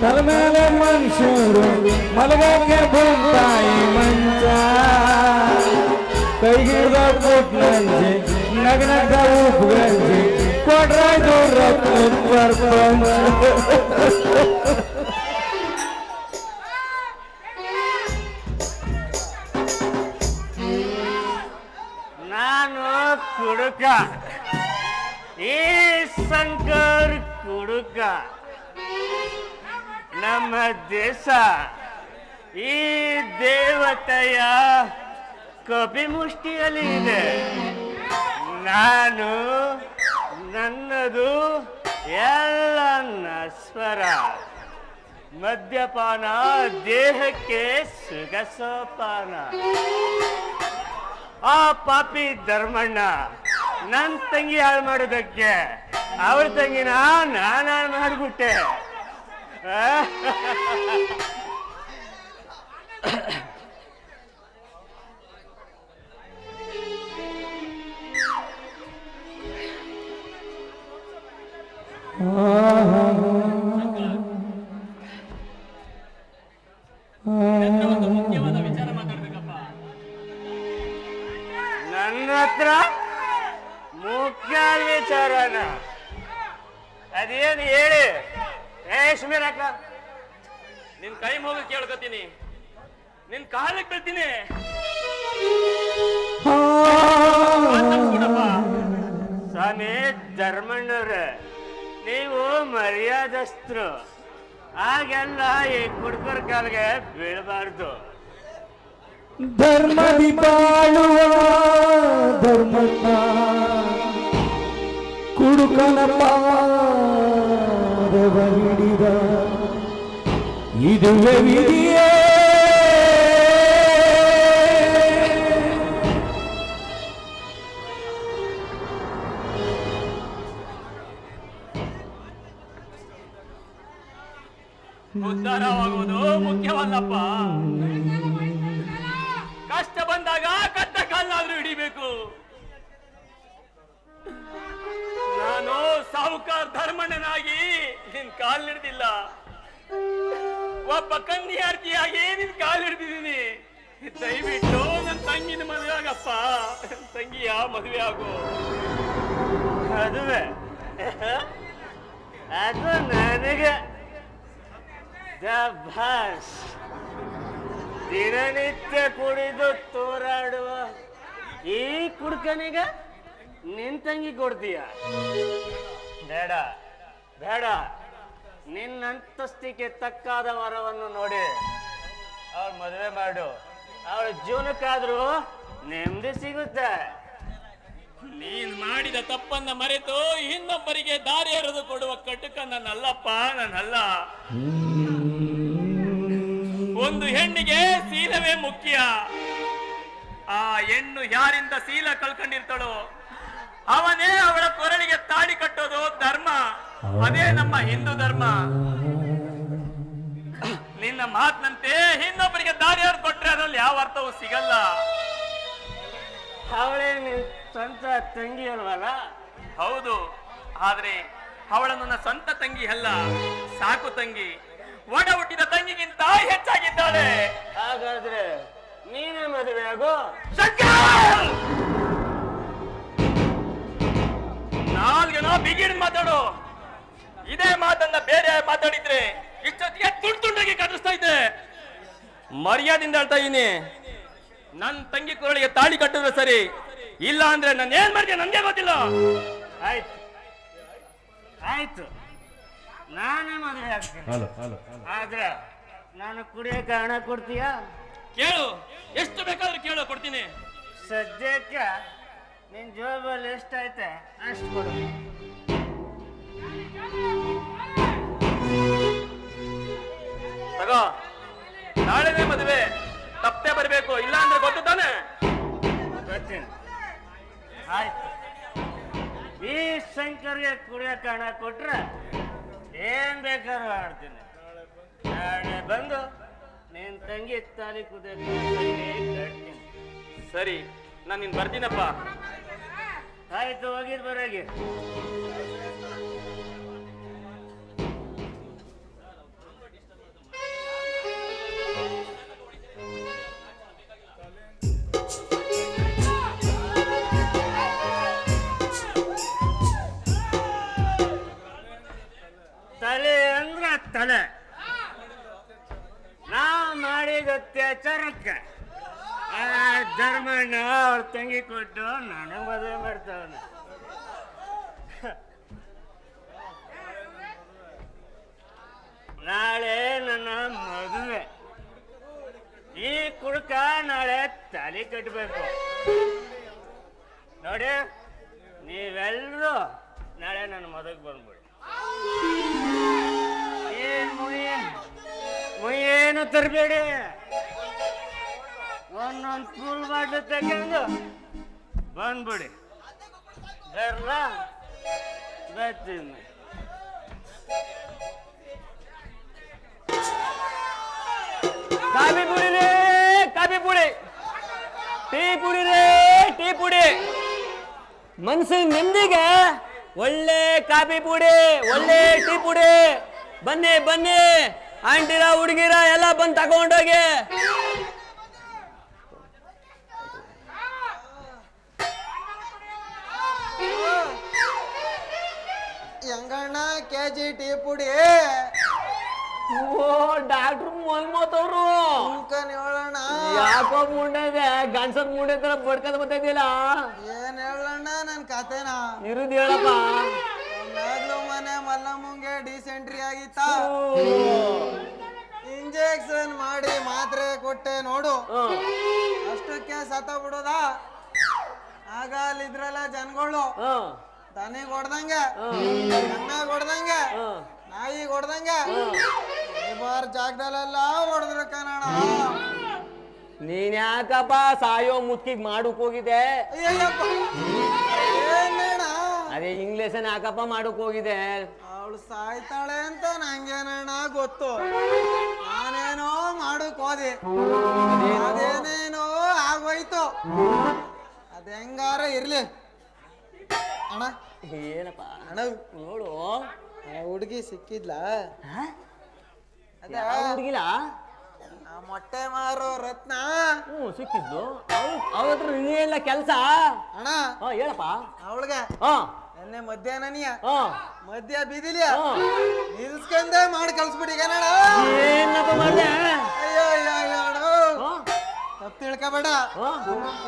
ತಲ ಮೇಲೆ ಮನುಷ್ಯರು ಮಲಗಕ್ಕೆ ಬಂತಾಯಿ ಮಂಚ ಕೈಗಿಡ್ದ ಕೊಟ್ಲಂಜೆ ನಗನಗ ಉಪ್ಗಂಜೆ ಕೊಡ್ರಾಯ್ದು ರತ್ನ ಪ್ರಪಂಚ ನಾನು ಕುಡುಕ ಈ ಶಂಕರ್ ಕುಡುಕ ನಮ್ಮ ದೇಶ ಈ ದೇವತೆಯ ಕಪಿ ಮುಷ್ಟಿಯಲ್ಲಿ ಇದೆ. ನಾನು ನನ್ನದು ಎಲ್ಲ ಸ್ವರ. ಮದ್ಯಪಾನ ದೇಹಕ್ಕೆ ಸುಖ ಆ ಪಾಪಿ ಧರ್ಮಣ್ಣ ನನ್ನ ತಂಗಿ ಹಾಳು ಮಾಡೋದಕ್ಕೆ, ಅವ್ರ ತಂಗಿನ ನಾನು ಹಾಳು ಮಾಡ್ಬಿಟ್ಟೆ. ನನ್ನ ಹತ್ರ ಮುಖ್ಯ ವಿಚಾರನ. ಅದೇನು ಹೇಳಿ? ಏ ಸುಮೀರಕ್ಕ ನಿನ್ ಕೈ ಹೋಗಿ ಕೇಳ್ಕೊತೀನಿ. ನಿನ್ ಕಾಲಕ್ಕೆ ಬೀಳ್ತೀನಿ. ಸ್ವಾಮಿ ಧರ್ಮಣ್ಣವ್ರ ನೀವು ಮರ್ಯಾದಸ್ಥರು. ಹಾಗೆಲ್ಲ ಈ ಕುಡ್ಕರ ಕಾಲ್ಗೆ ಬೀಳಬಾರ್ದು. ಧರ್ಮದಿ ಬಾಳುವ ಧರ್ಮಣ್ಣ ಕುಡುಕನ ಇದುವೇ ಇದುವೆ ವಿಧಿಯೇ. ಉದ್ಧಾರವಾಗುವುದು ಮುಖ್ಯವಲ್ಲಪ್ಪ. ಕಷ್ಟ ಬಂದಾಗ ಕಟ್ಟ ಕಾಲಾದ್ರೂ ಹಿಡಿಬೇಕು. ಸಾಹುಕಾರ ಧರ್ಮಣ್ಣನಾಗಿ ನಿನ್ ಕಾಲ್ ಹಿಡ್ದಿಲ್ಲ. ಒಬ್ಬ ಕನ್ಯಾರ್ಥಿಯಾಗಿ ನಿನ್ ಕಾಲ್ ಹಿಡ್ದಿದ್ದೀನಿ. ದಯವಿಟ್ಟು ನನ್ನ ತಂಗಿನ ಮದುವೆ ಆಗಪ್ಪ. ನನ್ ತಂಗಿಯ ಮದುವೆ ಆಗು. ಅದುವೆ ಅದು ನನಗೆ ದಿನನಿತ್ಯ ಕುಡಿದು ತೋರಾಡುವ ಈ ಕುಡ್ಕನಿಗ ನಿನ್ ತಂಗಿ ಕೊಡ್ತೀಯ? ಬೇಡ ಬೇಡ. ನಿನ್ನ ಅಂತಸ್ತಿಗೆ ತಕ್ಕಾದ ವರವನ್ನು ನೋಡಿ. ಅವಳು ಮದುವೆ ಮಾಡು. ಅವಳ ಜೀವನಕ್ಕಾದ್ರೂ ನೆಮ್ಮದಿ ಸಿಗುತ್ತೆ. ನೀನ್ ಮಾಡಿದ ತಪ್ಪನ್ನ ಮರೆತು ಇನ್ನೊಬ್ಬರಿಗೆ ದಾರಿ ಎರೆದು ಕೊಡುವ ಕಟುಕ ನನ್ನಲ್ಲಪ್ಪ, ನನ್ನಲ್ಲ. ಒಂದು ಹೆಣ್ಣಿಗೆ ಶೀಲವೇ ಮುಖ್ಯ. ಆ ಹೆಣ್ಣು ಯಾರಿಂದ ಶೀಲ ಕಳ್ಕೊಂಡಿರ್ತಾಳೋ ಅವನೇ ಅವಳ ಕೊರಳಿಗೆ ತಾಳಿ ಕಟ್ಟೋದು ಧರ್ಮ. ಅದೇ ನಮ್ಮ ಹಿಂದೂ ಧರ್ಮ. ನಿನ್ನ ಮಾತಿನಂತೆ ಇನ್ನೊಬ್ಬರಿಗೆ ದಾರಿ ಅವ್ರು ಕೊಟ್ರೆ ಅದ್ರಲ್ಲಿ ಯಾವ ಅರ್ಥವೂ ಸಿಗಲ್ಲ. ಅವಳೇ ನಿನ್ ಸ್ವಂತ ತಂಗಿ ಅಲ್ವಲ್ಲ? ಹೌದು. ಆದ್ರೆ ಅವಳ ನನ್ನ ಸ್ವಂತ ತಂಗಿ ಅಲ್ಲ ಸಾಕು ತಂಗಿ. ಒಡ ಹುಟ್ಟಿದ ತಂಗಿಗಿಂತ ಹೆಚ್ಚಾಗಿದ್ದಾಳೆ. ಹಾಗಾದ್ರೆ ನೀನೇ ಮದುವೆ ಆಗೋ? ಶಂಕರ್! ಬಿಗಿಡ್ ಮಾತಾಡು. ಇದೇ ಮಾತನ್ನ ಬೇರೆ ಮಾತಾಡಿದ್ರೆ ಇಷ್ಟೊತ್ತಿಗೆ ತುಂಡು ತುಂಡಾಗಿ ಕಟ್ಟಿಸ್ತಾ ಇದ್ದೆ ಮರ್ಯಾದಿಂದ ಹೇಳ್ತಾ ಇದೀನಿ. ನನ್ ತಂಗಿ ಕೊರಳಿಗೆ ತಾಳಿ ಕಟ್ಟಿದ್ರೆ ಸರಿ. ಇಲ್ಲ ಅಂದ್ರೆ ನಾನು ಏನ್ ಮಾಡ್ತೀನಿ ನನ್ಗೆ ಗೊತ್ತಿಲ್ಲ. ಆಯ್ತು. ಆಯ್ತು. ನಾನೇ ಮದುವೆ ಆಗ್ತೀನಿ. ಆದ್ರೆ ನಾನು ಕುಡಿಯಕ್ಕೆ ಹಣ ಕೊಡ್ತೀಯಾ? ಕೇಳು. ಎಷ್ಟು ಬೇಕಾದ್ರೂ ಕೇಳು ಕೊಡ್ತೀನಿ. ಸದ್ಯಕ್ಕೆ ನಿನ್ ಜೋಬಲ್ಲಿ ಎಷ್ಟೈತೆ ಅಷ್ಟು ಕೊಡು. ಶಂಕರ್ಗೆ ಕೊಟ್ರ ಏನ್ ಬೇಕಾದ್ರೂ ಆಡ್ತೀನಿ ನಾಳೆ ಬಂದು ನಿನ್ ತಂಗಿ ತಾಲಿ ಕುದೇ ಕಟ್ತೀನಿ. ಸರಿ ನಾನು ನಿನ್ ಬರ್ತೀನಪ್ಪ. ಆಯ್ತು ಹೋಗಿದ್ ಬರೋಗಿ. ಅತ್ಯಾಚಾರಕ್ಕೆ ಆ ಧರ್ಮಣ್ಣ ಅವ್ರ ತಂಗಿ ಕೊಟ್ಟು ನಾನು ಮದುವೆ ಮಾಡ್ತಾವನು. ನಾಳೆ ನನ್ನ ಮದುವೆ. ಈ ಕುಡ್ಕ ನಾಳೆ ತಲೆ ಕಟ್ಟಬೇಕು ನೋಡಿ ನೀವೆಲ್ಲರೂ ನಾಳೆ ನನ್ನ ಮದುವೆಗೆ ಬಂದ್ಬಿಡಿ. ಏನ್ ಮುಯ್ಯ ಮುಯ್ಯೇನು ತರಬೇಡಿ. ಒಂದೊಂದು ಕೂಲ್ ಬಾಟ್ಲು ತಗೊಂಡು ಬಂದ್ಬಿಡಿ. ಬರ್ತೀನಿ. ಕಾಫಿ ಪುಡಿ ರೇ, ಕಾಫಿ ಪುಡಿ. ಟೀ ಪುಡಿ ರೇ, ಟೀ ಪುಡಿ. ಮನ್ಸಿನ ನೆಮ್ಮದಿಗೆ ಒಳ್ಳೆ ಕಾಫಿ ಪುಡಿ, ಒಳ್ಳೆ ಟೀ ಪುಡಿ. ಬನ್ನಿ ಬನ್ನಿ. ಆಂಟಿರ, ಹುಡುಗಿರ ಎಲ್ಲ ಬಂದು ತಗೊಂಡೋಗಿ. ಹೆಂಗಣ್ಣ ಕೆ ಜಿ ಟೀ ಪುಡಿ. ಓ ಡಾಕ್ಟ್ರು ಮಲ್ಮೋತವ್ರು ಅಂಕನ್ ಹೇಳಣ್ಣ. ಯಾಕೋ ಮುಂಡೆ ಗಂಡ್ಸರ್ ಮುಂಡೆ ತರ ಬಡ್ಕದ ಬರ್ತಿದ್ದಿಲ್ಲ ಏನ್ ಹೇಳಣ್ಣ ನನ್ ಕತೆನ? ಇರುದ್ ಹೇಳಪ್ಪ. ಮೊದ್ಲು ಮನೆ ಮಲ್ಲಮ್ಮಂಗೆ ಡಿಸೆಂಟ್ರಿ ಆಗಿತ್ತ. ಇಂಜೆಕ್ಷನ್ ಮಾಡಿ ಮಾತ್ರೆ ಕೊಟ್ಟೆ ನೋಡು. ಅಷ್ಟಕ್ಕೆ ಸತ ಬಿಡೋದ? ಆಗ ಅಲ್ಲಿದ್ರಲ್ಲ ಜನಗಳು. ದನಿಗ್ ಹೊಡ್ದಂಗ ಎಮ್ಮೆಗ್ ಹೊಡ್ದಂಗ ನಾಯಿ ಹೊಡ್ದಂಗ ಬಾರ ಜಾಗದಲ್ಲೆಲ್ಲ ಹೊಡೆದ್ರು ಕನ್ನಡ. ನೀನ್ ಯಾಕಪ್ಪ ಸಾಯೋ ಮುತ್ಕಿಗ್ ಮಾಡಕ್ ಹೋಗಿದೆ ಅದೇ ಇಂಗ್ಲೀಷನ್ ಯಾಕಪ್ಪ ಮಾಡಕ್ ಹೋಗಿದೆ ಅವಳು ಸಾಯ್ತಾಳೆ ಅಂತ ನಂಗೇನಣ್ಣ ಗೊತ್ತು. ನಾನೇನೋ ಮಾಡಕ್ ಹೋದೆ. ಅದೇನೇನೋ ಆಗೋಯ್ತು. ಅದ ಹೆಂಗಾರ ಇರ್ಲಿ. ಅಣ್ಣ. ಏನಪ್ಪ ಅಣ್ಣ ನೋಡು ಆ ಹುಡುಗಿ ಸಿಕ್ಕಿದ್ಲ? ಹುಡುಗಿಲ್ಲ ಮೊಟ್ಟೆ ಮಾರೋ ರತ್ನ. ಹ್ಞೂ ಸಿಕ್ಕಿದ್ದು. ಅವ್ರ ಹತ್ರ ಕೆಲ್ಸ? ಅಣ್ಣ. ಹಾ ಹೇಳಪ್ಪ. ಅವಳಿಗೆ? ಹಾ. ನೆನ್ನೆ ಮಧ್ಯಾಹ್ನನಿಯ ಹಾ. ಮಧ್ಯ ಬೀದಿಲಿಯ? ನಿಲ್ಸ್ಕೊಂಡೆ ಮಾಡಿ ಕಳ್ಸ್ಬಿಡಿ ಕನ್ನಡ. ಏನಪ್ಪ ಮಾಡ್ದೆ ಅಯ್ಯೋ ಅಯ್ಯೋ ಅಯ್ಯೋ ಅಣ್ಣ. ತಪ್ಪು ತಿಳ್ಕೊಬೇಡ.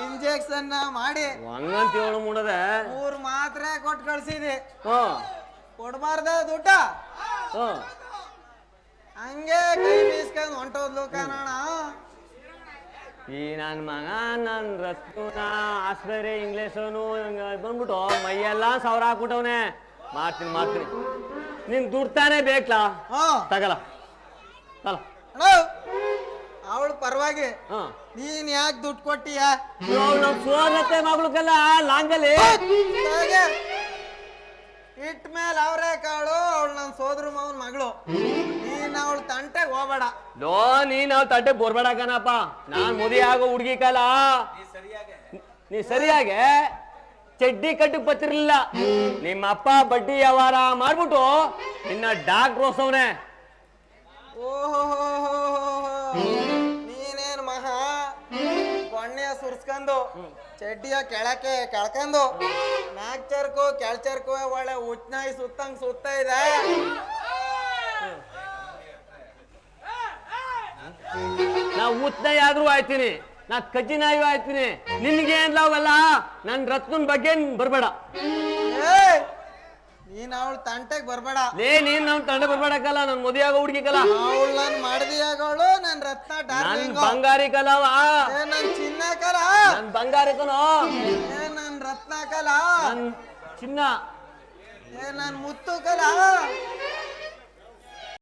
ಇಂಜೆಕ್ಷನ್ ಮಾಡಿ. ಹಂಗಂತ ಹೇಳು ಮೂಡದೆ ಮೂರ್ ಮಾತ್ರೆ ಕೊಟ್ಟು ಕಳ್ಸಿದೆ. ಹಾಂ. ಕೊಡಬಾರ್ದ ದುಡ್ಡ? ಹಾ. ಹಂಗೆ ಕೈ ಬೀಸ್ಕೊಂಡ್ ಹೊಂಟೋದ್ಲು ಕಣಣ ಈ ನನ್ನ ಮಗ ನನ್ನ ರತ್ನ ಆಸ್ಪತ್ರೆ ಇಂಗ್ಲೀಷನು ಬಂದ್ಬಿಟ್ಟು ಮೈಯೆಲ್ಲ ಸಾವಿರ ಹಾಕ್ಬಿಟ್ಟವನೆ. ಮಾಡ್ತೀನಿ ಮಾಡ್ತೀನಿ. ನಿನ್ ದುಡ್ತಾನೆ ತಾನೇ ಬೇಕಲ್ಲ ತಗಲ ಪರವಾಗಿ ಹಾ. ನೀನ್ ಯಾಕೆ ದುಡ್ಡು ಕೊಟ್ಟಿಯ? ಮಗಳುಗೆಲ್ಲ ಲಾಂಗಲ್ಲಿ. ಇಟ್ ಮೇಲೆ ಅವರೇ ಕಾಳು ಅವಳು ನನ್ನ ಸೋದ್ರ ಮಾವನ್ ಮಗಳು. ನೀನ್ ಅವಳ ತಂಟೆಗೆ ಹೋಗ್ಬೇಡ. ಲೋ ನೀನ್ ನಾವು ತಟ್ಟೆ ಬೋರ್ಬೇಡ ಕಣಪ್ಪ. ನಾನ್ ಮುದಿ ಆಗೋ ಹುಡುಗಿ ಕಾಲ. ನೀ ಸರಿಯಾಗೆ. ಚಡ್ಡಿ ಕಟ್ಟಕ್ ಬತ್ತಿರ್ಲಿಲ್ಲ ನಿಮ್ಮ ಅಪ್ಪ ಬಡ್ಡಿ ವ್ಯವಹಾರ ಮಾಡ್ಬಿಟ್ಟು ನಿನ್ನ ಡಾಕ್ ರೋಸವ್ನೆ. ಓಹೋ ಸುರ್ಸ್ಕೊಂಡು ಚಡ್ಡಿಯ ಕೆಳಕ್ಕೆ ಕೆಳ್ಕೊಂಡು ನಾಲ್ಕು ಚರ್ಕು ಕೆಳಚರ್ಕು ಒಳ್ಳೆ ಉಚ್ನಾಯಿ ಸುತ್ತಂಗ್ ಸುತ್ತ ಇದೆ. ನಾ ಉತ್ನಾಯಿ ಆದ್ರೂ ಆಯ್ತೀನಿ. ನಾ ಕಜ್ಜಿ ನಾಯಿ ಆಯ್ತೀನಿ ನಿನ್ಗೆ ಅವೆಲ್ಲ ನನ್ ರತ್ನನ್ ಬಗ್ಗೆ ಬರ್ಬೇಡ! ನೀನ್ ಅವಳ ತಂಟೆಗೆ ಬರ್ಬೇಡ. ಲೇ ನೀನ್ ನಮ್ ತಂಡ ಬರ್ಬೇಡಕ್ಕಲ್ಲ ನನ್ ಮದುವೆ ಆಗೋ ಹುಡುಗಿ ಕಲ ಅವಳು ನನ್ ಮಡದಿಯಾಗವಳು ನನ್ ರತ್ನ ನನ್ ಡಾರ್ಲಿಂಗ್. ಬಂಗಾರಿ ಕಲಾವ ಏ ನನ್ ಚಿನ್ನ ಕಲ ನನ್ ಬಂಗಾರಿ ಏ ನನ್ ರತ್ನ ಕಲ ನನ್ ಚಿನ್ನ. ಏ ನನ್ ಮುತ್ತು ಕಲ